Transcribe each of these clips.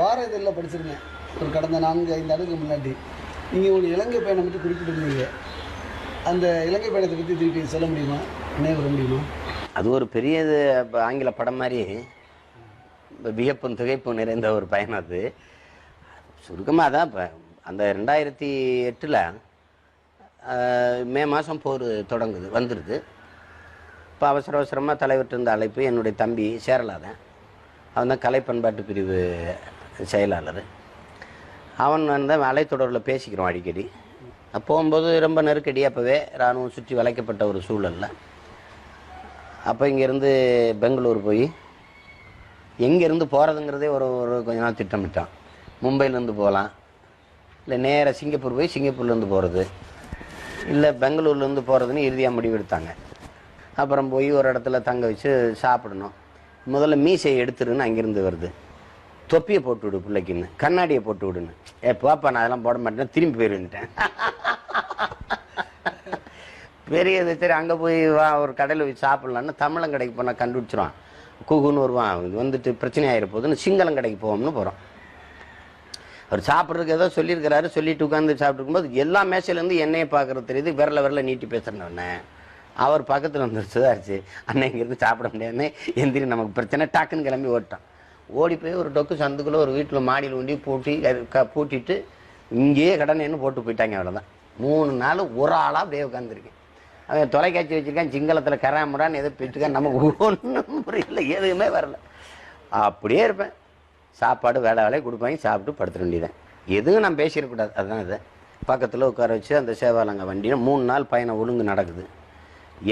வார இதழில் படிச்சிருந்தேன் ஒரு கடந்த நான்கு ஐந்து ஆண்டுக்கு முன்னாடி. நீங்கள் ஒரு இலங்கை பயணம் பற்றி குறிப்பிட்டிருந்தீங்க. அந்த இலங்கை பயணத்தை பற்றி திருப்பி சொல்ல முடியுமா? நினைவு முடியுமா? அது ஒரு பெரிய இது, ஆங்கில படம் மாதிரி. வியப்பும் திகைப்பும் நிறைந்த ஒரு பயணம் அது. சுருக்கமாக தான் இப்போ அந்த ரெண்டாயிரத்தி எட்டில் மே மாதம் போர் தொடங்குது வந்துடுது இப்போ அவசர அவசரமாக தலைவர்கிட்ட இருந்த அழைப்பு என்னுடைய தம்பி சேரலாதன். அவன் தான் கலை பண்பாட்டு பிரிவு செயலாளர். அவன் வந்து அலைத்தொடரில் பேசிக்கிறோம் அடிக்கடி. போகும்போது ரொம்ப நெருக்கடி அப்போவே இராணுவம் சுற்றி வளைக்கப்பட்ட ஒரு சூழலில். அப்போ இங்கேருந்து பெங்களூர் போய் எங்கேருந்து போகிறதுங்கிறதே ஒரு ஒரு கொஞ்ச நாள் திட்டமிட்டான். மும்பையிலேருந்து போகலாம் இல்லை நேராக சிங்கப்பூர் போய் சிங்கப்பூர்லேருந்து போகிறது இல்லை பெங்களூர்லேருந்து போகிறதுன்னு இறுதியாக முடிவெடுத்தாங்க. அப்புறம் போய் ஒரு இடத்துல தங்க வச்சு சாப்பிடணும். முதல்ல மீசையை எடுத்துருன்னு அங்கேருந்து வருது. தொப்பியை போட்டு விடு பிள்ளைக்குன்னு கண்ணாடியை போட்டு விடுன்னு. ஏ பாப்பா நான் அதெல்லாம் போட மாட்டேன் திரும்பி போயிருந்துட்டேன். பெரிய இது சரி அங்கே போய் வா ஒரு கடையில் போய் சாப்பிட்லான்னு தமிழன் கடைக்கு போனால் கண்டுபிடிச்சிருவான். குகுன்னு வருவான் இது வந்துட்டு பிரச்சனை ஆகிட சிங்களம் கடைக்கு போவோம்னு போகிறோம் அவர் சாப்பிட்றதுக்கு ஏதோ சொல்லியிருக்கிறாரு சொல்லிட்டு உட்காந்து சாப்பிட்டுருக்கும்போது எல்லா மேசையிலேருந்து என்னையை பார்க்குறது தெரியுது விரல விரல நீட்டி பேசுகிறேன்னு அவர் பக்கத்தில் வந்து சுதாரிச்சு அண்ணன் இங்கேருந்து சாப்பிட முடியாதுன்னு எந்திரி நமக்கு பிரச்சனை டக்குன்னு கிளம்பி ஓட்டான் ஓடி போய் ஒரு டொக்கு சந்துக்குள்ளே ஒரு வீட்டில் மாடியில் உண்டி பூட்டி க- பூட்டிட்டு இங்கேயே கடனைன்னு போட்டு போயிட்டாங்க அவ்வளோதான் மூணு நாள் ஒரு ஆளாக அப்படியே உட்காந்துருக்கேன் அவன் தொலைக்காட்சி வச்சிருக்கான் சிங்களத்தில் கராமுடான்னு எதோ போயிட்டுருக்கான் நமக்கு ஒன்றும் புரியல எதுவுமே வரல. அப்படியே இருப்பேன். சாப்பாடு வேலை வேலையை கொடுப்பாங்க சாப்பிட்டு படுத்துட வேண்டியதான் எதுவும் நான் பேசிடக்கூடாது. அதுதான் இது. பக்கத்தில் உட்கார வச்சு அந்த சேவாலங்க வண்டியில் மூணு நாள் பயணம் ஒழுங்கு நடக்குது.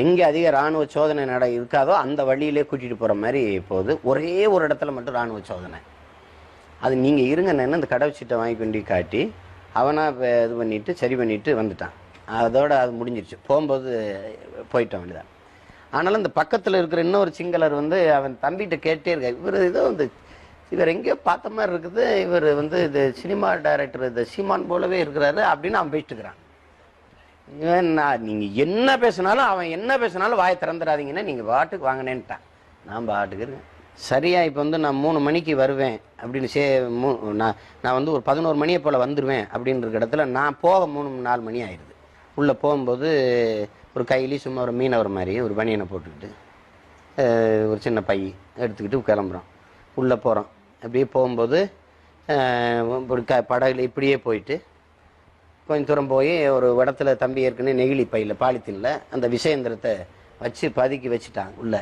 எங்கே அதிக இராணுவ சோதனை நட இருக்காதோ அந்த வழியிலே கூட்டிகிட்டு போகிற மாதிரி போகுது. ஒரே ஒரு இடத்துல மட்டும் இராணுவ சோதனை. அது நீங்கள் இருங்க நான் இந்த கடவுச்சீட்டை வாங்கி கொண்டு காட்டி அவனாக இப்போ இது பண்ணிவிட்டு சரி பண்ணிவிட்டு வந்துட்டான். அதோட அது முடிஞ்சிருச்சு. போகும்போது போயிட்டான் வேண்டியதான் ஆனாலும் இந்த பக்கத்தில் இருக்கிற இன்னொரு சிங்களர் வந்து அவன் தம்பிகிட்ட கேட்டே இருக்கார். இவர் ஏதோ வந்து இவர் எங்கேயோ பார்த்த மாதிரி இருக்குது. இவர் வந்து இது சினிமா டைரக்டர் இந்த சீமான் போலவே இருக்கிறாரு அப்படின்னு அவன் பேசிட்டு இருக்கிறான். நீங்கள் என்ன பேசினாலும் அவன் என்ன பேசினாலும் வாயை திறந்துடாதீங்கன்னா நீங்கள் பாட்டுக்கு வாங்கினேன்ட்டான். நான் பாட்டுக்கு இருக்கேன். சரியா இப்போ வந்து நான் மூணு மணிக்கு வருவேன் அப்படின்னு சே மூ நான் நான் வந்து ஒரு பதினோரு மணியை போல் வந்துடுவேன் அப்படின்ற இடத்துல நான் போக மூணு நாலு மணி ஆயிடுது. உள்ளே போகும்போது ஒரு கையிலேயும் சும்மா ஒரு மீனவர் மாதிரி ஒரு பனியனை போட்டுக்கிட்டு ஒரு சின்ன பை எடுத்துக்கிட்டு கிளம்புறோம். உள்ளே போகிறோம் அப்படியே போகும்போது ஒரு க படகுல இப்படியே போயிட்டு கொஞ்சம் தூரம் போய் ஒரு இடத்துல தம்பி ஏற்கனவே நெகிழி பையில் பாலித்தீனில் அந்த விஷயந்திரத்தை வச்சு பதுக்கி வச்சுட்டாங்க உள்ளே.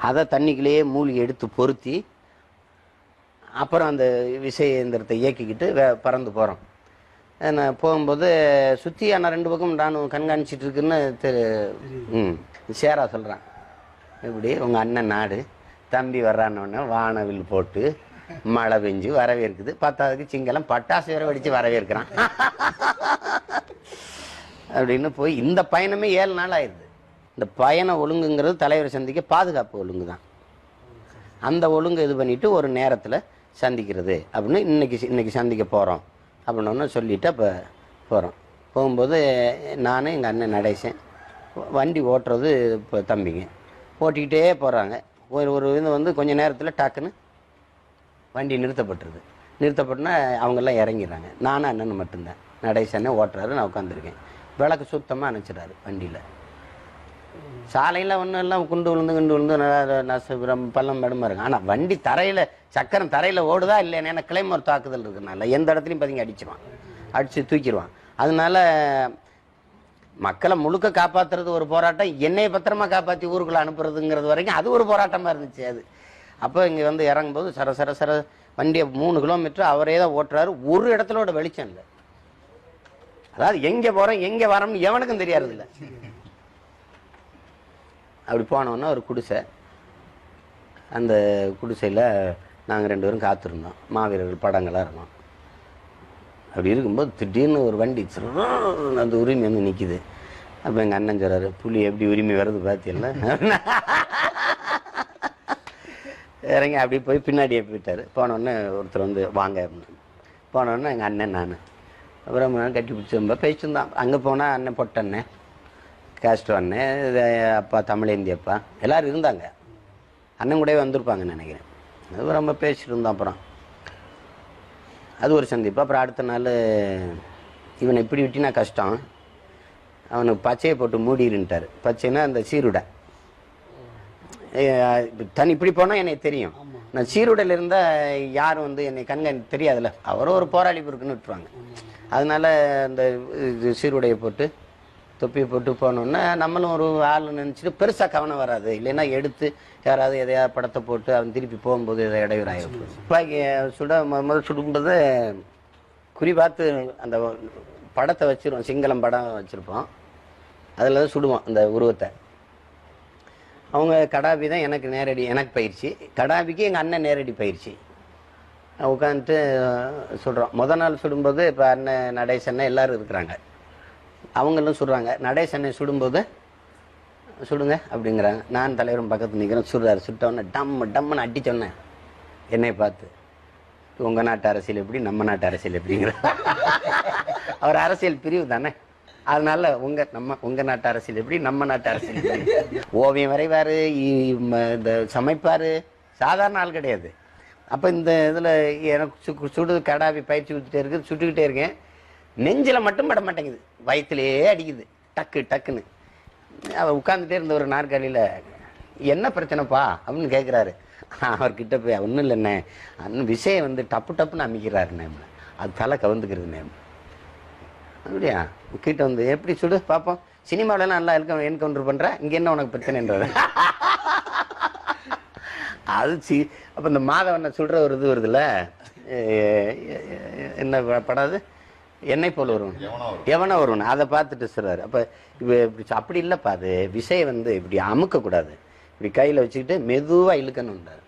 அதை தண்ணிக்குள்ளேயே மூழ்கி எடுத்து பொருத்தி அப்புறம் அந்த விஷயந்திரத்தை இயக்கிக்கிட்டு வே பறந்து போகிறோம் நான் போகும்போது சுற்றி ஆனால் ரெண்டு பக்கம் நானும் கண்காணிச்சிட்டு இருக்குன்னு தெரு ம் சேரா சொல்கிறான் இப்படி உங்கள் அண்ணன் நாடு தம்பி வர்றான்னொன்னே வானவில் போட்டு மழை பெஞ்சு வரவேற்குது. பத்தாவதுக்கு சிங்களம் பட்டாசு வேற வெடிச்சு வரவேற்கிறான். அப்படின்னு போய் இந்த பயணமே ஏழு நாள் ஆயிடுது. இந்த பயண ஒழுங்குங்கிறது தலைவர் சந்திக்க பாதுகாப்பு ஒழுங்கு தான் அந்த ஒழுங்கு இது பண்ணிட்டு ஒரு நேரத்தில் சந்திக்கிறது. அப்படின்னு இன்னைக்கு இன்னைக்கு சந்திக்க போகிறோம் அப்படின்னு சொல்லிட்டு அப்போ போகிறோம் போகும்போது நான் எங்கள் அண்ணன் நடேசன் வண்டி ஓட்டுறது இப்போ தம்பிங்க. ஓட்டிக்கிட்டே போகிறாங்க ஒரு ஒரு இது வந்து கொஞ்சம் நேரத்தில் டக்குன்னு வண்டி நிறுத்தப்பட்டுருது. நிறுத்தப்பட்டுனா அவங்கெல்லாம் இறங்கிடுறாங்க. நானும் அண்ணன் மட்டும்தான். நடேசனே ஓட்டுறாரு நான் உட்காந்துருக்கேன் விளக்கு சுத்தமாக அணைச்சிடாரு வண்டியில். சாலையில் ஒன்றும் எல்லாம் குண்டு விழுந்து குண்டு விழுந்து ந- நச- பள்ளம் படமாக இருக்கும் ஆனால் வண்டி தரையில் சக்கரம் தரையில் ஓடுதா இல்லை ஏன்னா கிளைமர் தாக்குதல் இருக்குனால எந்த இடத்துலையும் பதுங்கி அடிச்சிருவான். அடித்து தூக்கிடுவான். அதனால மக்களை முழுக்க காப்பாற்றுறது ஒரு போராட்டம். என்னை பத்திரமா காப்பாற்றி ஊருக்குள்ள அனுப்புறதுங்கிறது வரைக்கும் அது ஒரு போராட்டமாக இருந்துச்சு. அது அப்போ இங்கே வந்து இறங்கும்போது சர சர சர வண்டியை மூணு கிலோமீட்டர் அவரே தான் ஓட்டுறாரு. ஒரு இடத்துலோட வெளிச்சம் இல்லை. அதாவது எங்கே போகிறோம் எங்கே வரோம்னு எவனுக்கும் தெரியாது இல்லை அப்படி போனோன்னா ஒரு குடிசை. அந்த குடிசையில் நாங்கள் ரெண்டு பேரும் காத்திருந்தோம். மாவீரர்கள் படங்களாக இருந்தோம். அப்படி இருக்கும்போது திடீர்னு ஒரு வண்டி அந்த உரிமை வந்து நிற்கிது அப்போ எங்கள் அண்ணன் சொல்றாரு புலி எப்படி உரிமை வருது பார்த்தீங்களா இறங்கி அப்படி போய் பின்னாடியே போயிட்டார். போனோடனே ஒருத்தர் வந்து வாங்க. அப்படின்னு போனோடனே எங்கள் அண்ணன் நான். அப்புறம் நான் கட்டி பிடிச்ச பேசியிருந்தான் அங்கே போனால் அண்ணன் பொட்டண்ணன் கேஸ்ட் அண்ணன் இது அப்பா தமிழேந்தி அப்பா எல்லோரும் இருந்தாங்க. அண்ணன் கூடவே வந்திருப்பாங்கன்னு நினைக்கிறேன். அது ரொம்ப பேசியிருந்தோம் இருந்தோம் அப்புறம். அது ஒரு சந்திப்பு. அப்புறம் அடுத்த நாள் இவனை இப்படி விட்டினா கஷ்டம். அவனுக்கு பச்சையை போட்டு மூடிருன்ட்டார். பச்சைன்னா அந்த சீருடை. தனி இப்படி போனால் எனக்கு தெரியும். நான் சீருடையில் இருந்தால் யாரும் வந்து என்னை கண்க தெரியாதுல்ல. அவரும் ஒரு போராளி இருக்குன்னு விட்டுருவாங்க. அதனால அந்த இது சீருடையை போட்டு தொப்பியை போட்டு போனோன்னா நம்மளும் ஒரு ஆள் நினச்சிட்டு பெருசாக கவனம் வராது. இல்லைன்னா எடுத்து யாராவது எதையாவது படத்தை போட்டு அவன் திருப்பி போகும்போது எதை இடையூறாயிரும் துப்பாக்கி சுட முத முதல் சுடும்போது குறி பார்த்து அந்த படத்தை வச்சிருவோம். சிங்களம் படம் வச்சுருப்போம். அதில் தான் சுடுவோம் அந்த உருவத்தை. அவங்க கடாபி தான் எனக்கு நேரடி எனக்கு பயிற்சி. கடாபிக்கு எங்கள் அண்ணன் நேரடி பயிற்சி. உட்காந்துட்டு சொல்கிறோம் முத நாள் சுடும்போது இப்போ அண்ணன் நடேசண்ணன் எல்லாரும் இருக்கிறாங்க. அவங்களும் சுடுறாங்க. நடேசண்ணை சுடும்போது சுடுங்க அப்படிங்கிறாங்க. நான் தலைவரும் பக்கத்து நிற்கிறேன் சுடுறாரு. சுட்டோன்னே டம்மு டம்முன்னு சொன்னேன். என்னை பார்த்து உங்கள் நாட்டு அரசியல் எப்படி? நம்ம நாட்டு அரசியல் எப்படிங்கிற அவர் அரசியல் பிரிவு தானே? அதனால உங்க நம்ம உங்க நாட்டு அரசியல் எப்படி நம்ம நாட்டு அரசியல் ஓவியம் வரைவாரு இந்த சமைப்பாரு சாதாரண ஆள் கிடையாது. அப்போ இந்த இதில் எனக்கு சு- சுடு கடாவி பயிற்சி கொடுத்துட்டே இருக்குது சுட்டுக்கிட்டே இருக்கேன். நெஞ்சில் மட்டும் பட மாட்டேங்குது. வயிற்றுலேயே அடிக்குது. டக்கு டக்குன்னு. அவர் உட்காந்துட்டே இருந்த ஒரு நாற்காலியில் என்ன பிரச்சனைப்பா? அப்படின்னு கேட்குறாரு அவர்கிட்ட போய் ஒன்றும் இல்லைண்ணே. அண்ணன் விஷயம் வந்து டப்பு டப்புன்னு அமைக்கிறாரு நேம் அது தலை கவுந்துக்கிறது நேம் அப்படியா? கிட்ட வந்து எப்படி சுடு? பார்ப்போம் சினிமாவிலலாம் நல்லா இருக்க என்கவுண்டர் பண்ணுற இங்கே என்ன உனக்கு பிரச்சனைன்றது அது சி அப்போ இந்த மாதவனை சுடுற ஒரு இது வருதுல்ல? என்ன ப- படம் அது என்னை போல் வரும் எவனோ வருவன் அதை பார்த்துட்டு சொல்றாரு. அப்போ இப்போ இப்படி அப்படி இல்லைப்பா அது. விஷயம் வந்து இப்படி அமுக்கக்கூடாது. இப்படி கையில் வச்சுக்கிட்டு மெதுவாக இழுக்கணுன்றார்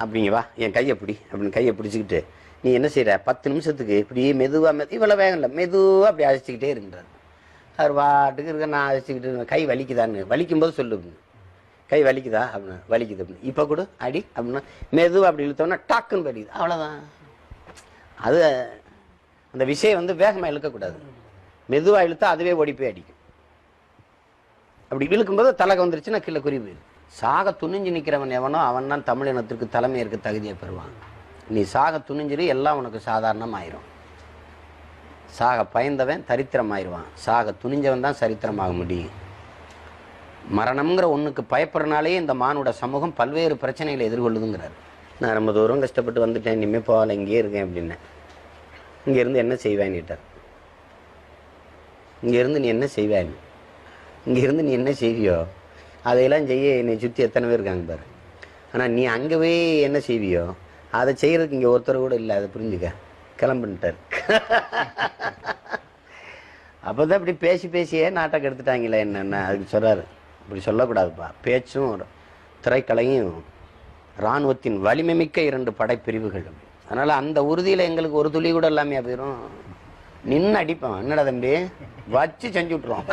அப்படிங்க வா. என் கையை பிடி. அப்படின்னு கையை பிடிச்சிக்கிட்டு நீ என்ன செய்கிற பத்து நிமிஷத்துக்கு இப்படியே மெதுவாக மெது இவ்வளோ வேகம் இல்லை. மெதுவாக அப்படி அழைச்சிக்கிட்டே இருக்கின்றார். அவர் வாட்டுக்கு இருக்க நான் அழைச்சிக்கிட்டு இருக்கேன். கை வலிக்குதான்னு. வலிக்கும்போது சொல்லுங்க. கை வலிக்குதா? அப்படின்னு வலிக்குது அப்படின்னு. இப்போ கூட அடி அப்படின்னா மெதுவாக அப்படி இழுத்தோன்னா டக்குன்னு வலிக்குது. அவ்வளோதான் அது அந்த விஷயம் வந்து வேகமாக இழுக்கக்கூடாது. மெதுவாக இழுத்தா அதுவே ஓடி போய் அடிக்கும். அப்படி இழுக்கும்போது தலகை வந்துருச்சுன்னா கீழே குறி போயிடும். சாக துணிஞ்சு நிற்கிறவன் எவனோ அவன் தான் தமிழினத்திற்கு தலைமை இருக்க தகுதியை பெறுவான். நீ சாக துணிஞ்சிரு எல்லாம் உனக்கு சாதாரணமாயிரும். சாக பயந்தவன் தரித்திரமாயிருவான். சாக துணிஞ்சவன் தான் சரித்திரமாக முடியும். மரணம்ங்கிற ஒன்றுக்கு பயப்படுறனாலேயே இந்த மானுட சமூகம் பல்வேறு பிரச்சனைகளை எதிர்கொள்ளுதுங்கிறார். நான் ரொம்ப தூரம் கஷ்டப்பட்டு வந்துட்டேன் இனிமேல் போகல இங்கேயே இருக்கேன் அப்படின்னேன் இங்கேருந்து என்ன செய்வேன்னுட்டார் இங்கேருந்து நீ என்ன செய்வேன்? இங்கேருந்து நீ என்ன செய்வியோ? அதையெல்லாம் செய்ய என்னை சுற்றி எத்தனை பேர் இருக்காங்க பாரு. ஆனால் நீ அங்கவே என்ன செய்வியோ? அதை செய்கிறதுக்கு இங்கே ஒருத்தர் கூட இல்லை அதை புரிஞ்சுக்க. கிளம்புன்ட்டார். அப்போ தான் இப்படி பேசி பேசியே நாட்டை கெடுத்துட்டாங்களே என்னென்ன அதுக்கு சொல்கிறாரு இப்படி சொல்லக்கூடாதுப்பா. பேச்சும் திரைக்கலையும் இராணுவத்தின் வலிமை மிக்க இரண்டு படைப்பிரிவுகள் அதனால் அந்த உறுதியில் எங்களுக்கு ஒரு துளி கூட இல்லாமையா போயிடும் நின்று அடிப்பான். என்னடா தம்பி? வச்சு செஞ்சு விட்ருவோம்